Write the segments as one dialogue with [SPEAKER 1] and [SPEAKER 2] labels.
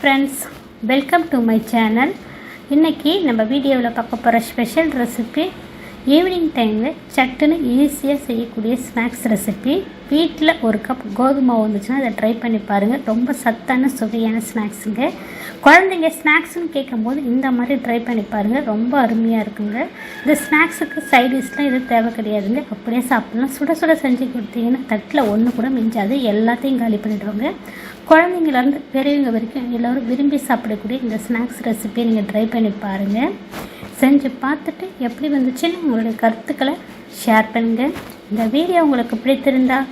[SPEAKER 1] Friends welcome to my channel இன்றைக்கி நம்ம வீடியோவில் பார்க்க போகிற ஸ்பெஷல் ரெசிபி ஈவினிங் டைமில் சட்டுன்னு ஈஸியாக செய்யக்கூடிய ஸ்நாக்ஸ் ரெசிபி வீட்டில் ஒரு கப் கோதுமை வந்துச்சுன்னா அதை ட்ரை பண்ணி பாருங்கள் ரொம்ப சத்தான சுவையான ஸ்நாக்ஸுங்க குழந்தைங்க ஸ்நாக்ஸ்னு கேட்கும்போது இந்த மாதிரி ட்ரை பண்ணி பாருங்கள் ரொம்ப அருமையாக இருக்குங்க. இந்த ஸ்நாக்ஸுக்கு சைடிஷ்லாம் எதுவும் தேவை கிடையாதுங்க. அப்படியே சாப்பிட்லாம். சுட சுட செஞ்சு கொடுத்தீங்கன்னா தட்டில் ஒன்று கூட மிஞ்சாது. எல்லாத்தையும் காலி பண்ணிவிடுவாங்க குழந்தைங்கலேருந்து பெரியவங்க வரைக்கும் எல்லோரும் விரும்பி சாப்பிடக்கூடிய இந்த ஸ்நாக்ஸ் ரெசிபியை நீங்கள் ட்ரை பண்ணி பாருங்கள் செஞ்சு பார்த்துட்டு எப்படி வந்துச்சுன்னு உங்களுடைய கருத்துக்களை ஷேர் பண்ணுங்கள் இந்த வீடியோ உங்களுக்கு பிடித்திருந்தால்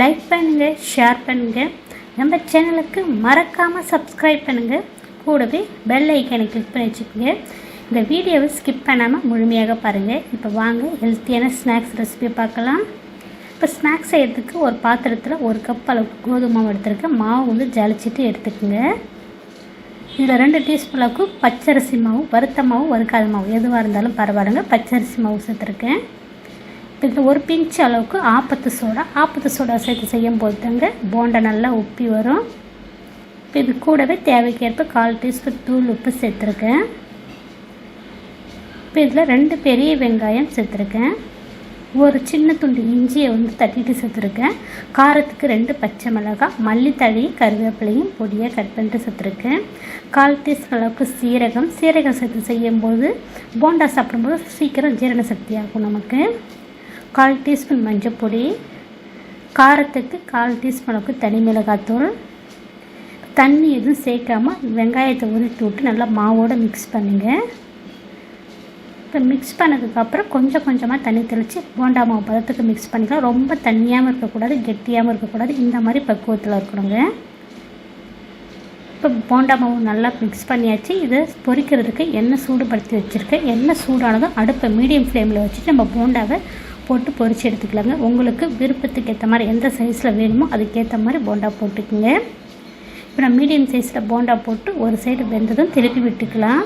[SPEAKER 1] லைக் பண்ணுங்கள் ஷேர் பண்ணுங்கள் நம்ம சேனலுக்கு மறக்காமல் சப்ஸ்கிரைப் பண்ணுங்கள் கூடவே பெல் ஐக்கனை கிளிக் பண்ணி வச்சுக்கோங்க. இந்த வீடியோவை ஸ்கிப் பண்ணாமல் முழுமையாக பாருங்கள் இப்போ வாங்க ஹெல்த்தியான ஸ்நாக்ஸ் ரெசிபி பார்க்கலாம். இப்போ ஸ்நாக்ஸ் செய்கிறதுக்கு ஒரு பாத்திரத்தில் ஒரு கப் அளவுக்கு கோதுமை மாவு எடுத்துருக்கேன். மாவு வந்து ஜலிச்சிட்டு எடுத்துக்கோங்க. இதில் ரெண்டு டீஸ்பூன் அளவுக்கு பச்சரிசி மாவு வறுத்த மாவு வறுக்காத மாவு. எதுவாக இருந்தாலும் பரவாயில்லைங்க. பச்சரிசி மாவு சேர்த்துருக்கேன். இதில் ஒரு பிஞ்ச் அளவுக்கு ஆப்பத்து சோடா. ஆப்பத்து சோடா சேர்த்து செய்யும் போது தாங்க போண்டை நல்லா உப்பி வரும். இப்போ இது கூடவே தேவைக்கேற்ப கால் டீஸ்பூன் தூள் உப்பு சேர்த்துருக்கேன். இப்போ இதில் ரெண்டு பெரிய வெங்காயம் சேர்த்துருக்கேன். ஒரு சின்ன துண்டு இஞ்சியை வந்து தட்டிட்டு சேர்த்துருக்கேன் காரத்துக்கு ரெண்டு பச்சை மிளகாய் மல்லித்தழி கருவேப்பிலையும் பொடியாக கட் பண்ணிட்டு சேர்த்துருக்கேன் கால் டீஸ்பூன் அளவுக்கு சீரகம். சீரகம் சேர்த்து செய்யும்போது போண்டா சாப்பிடும்போது சீக்கிரம் ஜீரண சக்தி ஆகும் நமக்கு. கால் டீஸ்பூன் மஞ்சள் பொடி. காரத்துக்கு கால் டீஸ்பூன் அளவுக்கு தனி மிளகாத்தூள். தண்ணி எதுவும் சேர்க்காமல் வெங்காயத்தை உருட்டி விட்டு நல்லா மாவோடு மிக்ஸ் பண்ணுங்கள் இப்போ மிக்ஸ் பண்ணதுக்கப்புறம் கொஞ்சம் கொஞ்சமாக தண்ணி தெளித்து போண்டா மாவு பதத்துக்கு மிக்ஸ் பண்ணிக்கலாம். ரொம்ப தண்ணியாகவும் இருக்கக்கூடாது கெட்டியாகவும் இருக்கக்கூடாது. இந்த மாதிரி பக்குவத்தில் இருக்கணுங்க. இப்போ போண்டா மாவு நல்லா மிக்ஸ் பண்ணியாச்சு. இதை பொரிக்கிறதுக்கு எண்ணெய் சூடுபடுத்தி வச்சுருக்கேன் எண்ணெய் சூடானதும் அடுப்பை மீடியம் ஃப்ளேமில் வச்சுட்டு நம்ம போண்டாவை போட்டு பொரித்து எடுத்துக்கலாங்க. உங்களுக்கு விருப்பத்துக்கு ஏற்ற மாதிரி எந்த சைஸில் வேணுமோ அதுக்கேற்ற மாதிரி போண்டா போட்டுக்குங்க. இப்போ நான் மீடியம் சைஸில் போண்டா போட்டு ஒரு சைடு வெந்ததும் திருப்பி விட்டுக்கலாம்.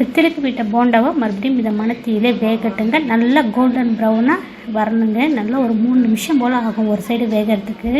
[SPEAKER 1] இப்போ திருப்பி விட்ட போண்டாவை மறுபடியும் இதை தீயிலே வேகட்டுங்க. நல்லா கோல்டன் ப்ரௌனாக வரணுங்க. நல்லா ஒரு மூணு நிமிஷம் போல் ஆகும் ஒரு சைடு வேகிறதுக்கு.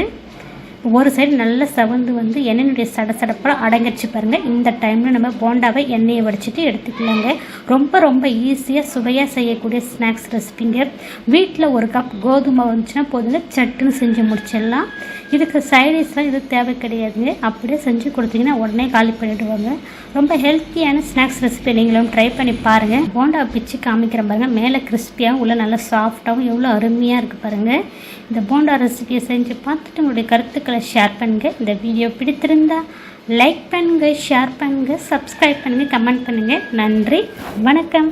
[SPEAKER 1] ஒரு சைடு நல்லா செவந்து வந்து எண்ணெயினுடைய சட சடப்பெல்லாம் அடங்கிடுச்சு பாருங்கள் இந்த டைமில் நம்ம போண்டாவை எண்ணெயை வடிச்சிட்டு எடுத்துக்கலாங்க. ரொம்ப ரொம்ப ஈஸியாக சுவையாக செய்யக்கூடிய ஸ்நாக்ஸ் ரெசிபிங்க வீட்டில் ஒரு கப் கோதுமை வந்துச்சுன்னா போதுங்க. சட்டுன்னு செஞ்சு முடிச்சிடலாம். இதுக்கு சைடிஷ்லாம் இது தேவை கிடையாதுங்க அப்படியே செஞ்சு கொடுத்தீங்கன்னா உடனே காலி பண்ணிவிடுவாங்க ரொம்ப ஹெல்த்தியான ஸ்நாக்ஸ் ரெசிபி நீங்களும் ட்ரை பண்ணி பாருங்கள் போண்டாவை பிச்சு காமிக்கிற பாருங்கள் மேலே கிறிஸ்பியாகவும் உள்ளே நல்லா சாஃப்டாகவும் எவ்வளோ அருமையாக இருக்குது பாருங்கள் இந்த போண்டா ரெசிபியை செஞ்சு பார்த்துட்டு உங்களுடைய கருத்துக்கள் ஷேர் பண்ணுங்கள் இந்த வீடியோ பிடித்திருந்தால் லைக் பண்ணுங்கள் ஷேர் பண்ணுங்கள் சப்ஸ்கிரைப் பண்ணுங்கள் கமெண்ட் பண்ணுங்கள் நன்றி வணக்கம்.